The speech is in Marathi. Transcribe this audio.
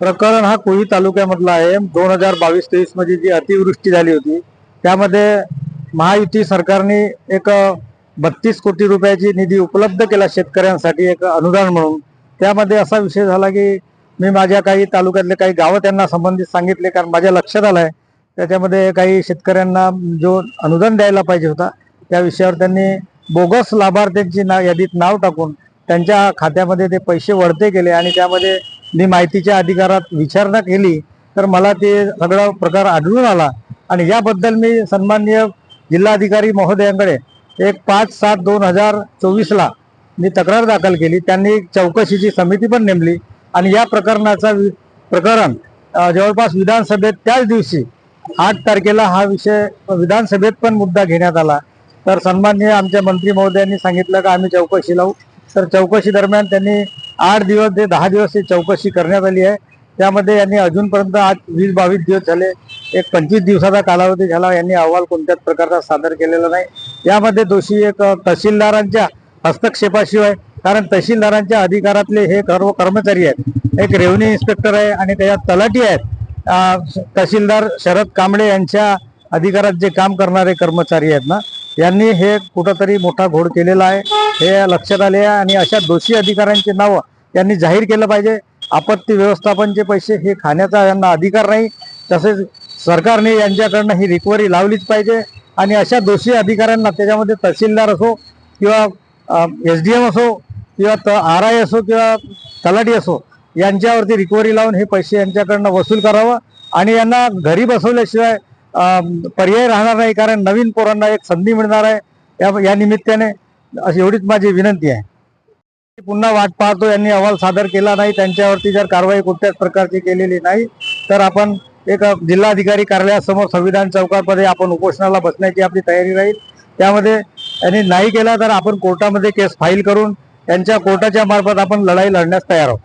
प्रकरण हा कोळी तालुक्यामधला आहे. दोन हजार बावीस तेवीसमध्ये जी अतिवृष्टी झाली होती त्यामध्ये महायुती सरकारने एक बत्तीस कोटी रुपयाची निधी उपलब्ध केला शेतकऱ्यांसाठी एक अनुदान म्हणून. त्यामध्ये असा विषय झाला की मी माझ्या काही तालुक्यातले काही गावं त्यांना संबंधित सांगितले कारण माझ्या लक्षात आलं आहे त्याच्यामध्ये काही शेतकऱ्यांना जो अनुदान द्यायला पाहिजे होता त्या विषयावर त्यांनी बोगस लाभार्थ्यांची ना यादीत नाव टाकून त्यांच्या खात्यामध्ये ते पैसे वळते गेले आणि त्यामध्ये मी माहितीच्या अधिकारात विचारणा केली तर मला ते सगळा प्रकार आढळून आला. आणि याबद्दल मी सन्माननीय जिल्हाधिकारी महोदयांकडे एक पाच सात दोन हजार चोवीसला मी तक्रार दाखल केली. त्यांनी चौकशीची समिती पण नेमली. आणि या प्रकरणाचा वि- प्रकरण जवळपास विधानसभेत त्याच दिवशी आठ तारखेला हा विषय विधानसभेत पण मुद्दा घेण्यात आला. तर सन्माननीय आमच्या मंत्री महोदयांनी सांगितलं का आम्ही चौकशी लावू. तर चौकशी दरम्यान त्यांनी आठ दिवस ते दहा दिवस ही चौकशी करण्यात आली आहे. त्यामध्ये यांनी अजूनपर्यंत आज वीस बावीस दिवस झाले. एक पंचवीस दिवसाचा कालावधी झाला. यांनी अहवाल कोणत्याच प्रकारचा सादर केलेला नाही. यामध्ये दोषी एक तहसीलदारांच्या हस्तक्षेपाशिवाय कारण तहसीलदारांच्या अधिकारातले हे सर्व कर्मचारी आहेत. एक रेव्हन्यू इन्स्पेक्टर आहे आणि त्याच्यात तलाठी आहेत. तहसीलदार शरद कांबळे यांच्या अधिकारात जे काम करणारे कर्मचारी आहेत ना यांनी हे कुठंतरी मोठा घोड केलेला आहे. हे लक्षात आले आहे आणि अशा दोषी अधिकाऱ्यांचे नावं यांनी जाहीर केलं पाहिजे. आपत्ती व्यवस्थापनचे पैसे हे खाण्याचा यांना अधिकार नाही. तसेच सरकारने यांच्याकडनं ही रिकव्हरी लावलीच पाहिजे. आणि अशा दोषी अधिकाऱ्यांना त्याच्यामध्ये तहसीलदार असो किंवा एस डी एम असो किंवा त आर आय असो किंवा तलाठी असो यांच्यावरती रिकव्हरी लावून हे पैसे यांच्याकडनं वसूल करावं. आणि यांना घरी बसवल्याशिवाय पर्याय राहणार नाही. कारण नवीन पोरांना एक संधी मिळणार आहे. या या निमित्ताने अशी एवढीच माझी विनंती आहे. पुन्हा वाट पाहतो. यांनी अहवाल सादर केला नाही. त्यांच्यावरती जर कारवाई कोणत्याच प्रकारची केलेली नाही तर आपण एक जिल्हाधिकारी कार्यालयासमोर संविधान चौकामध्ये आपण उपोषणाला बसण्याची आपली तयारी राहील. त्यामध्ये यांनी नाही केला तर आपण कोर्टामध्ये केस फाईल करून त्यांच्या कोर्टाच्या मार्फत आपण लढाई लढण्यास तयार आहोत.